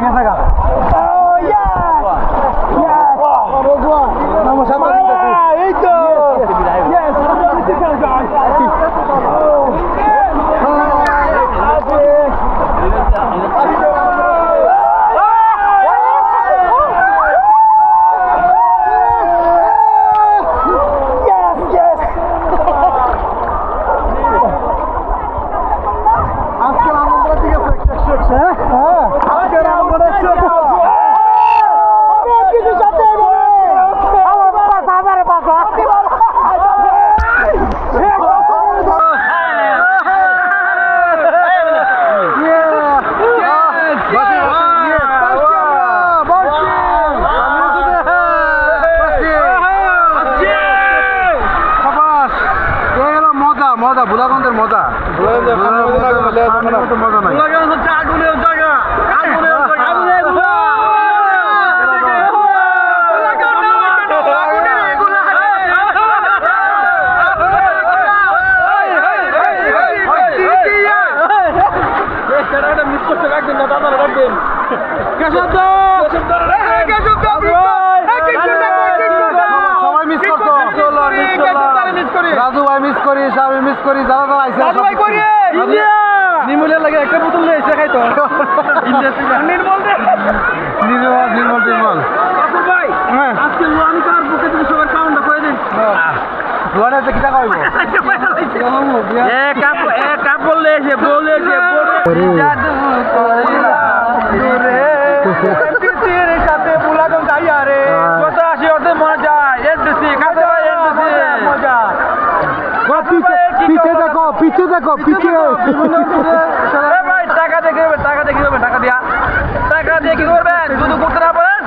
कैसे মজা মজা বুলাগন্ধের মজা মজা নাই সবাই মিস করছ রাজু ভাই মিস করিস আমি মিস করি যারা যারা আইসে। রাজু ভাই করি নিমুলের লাগে একটা বোতল নিয়ে এসে খাইতো। নির্মল নির্মল নির্মল নির্মল। ভাই আজকে লোহানিকার বুকে তুমি সবার কাউন্টটা করে হ্যাঁ। লোয়ানে যে কিটা কইব সাথে পিছে দেখো পিছে দেখো পিছে ভাই টাকা দিয়ে কি করবেন টাকা দিয়ে কি করবেন টাকা দিয়া। টাকা দিয়ে কি করবেন শুধু করতে না পারেন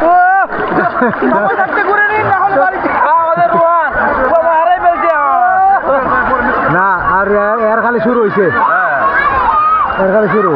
ঘুরে নিন না হলে বাড়িতে আমাদের রোহান হারাই ফেলছে। না আর এর খালি শুরু হয়েছে এর খালি শুরু।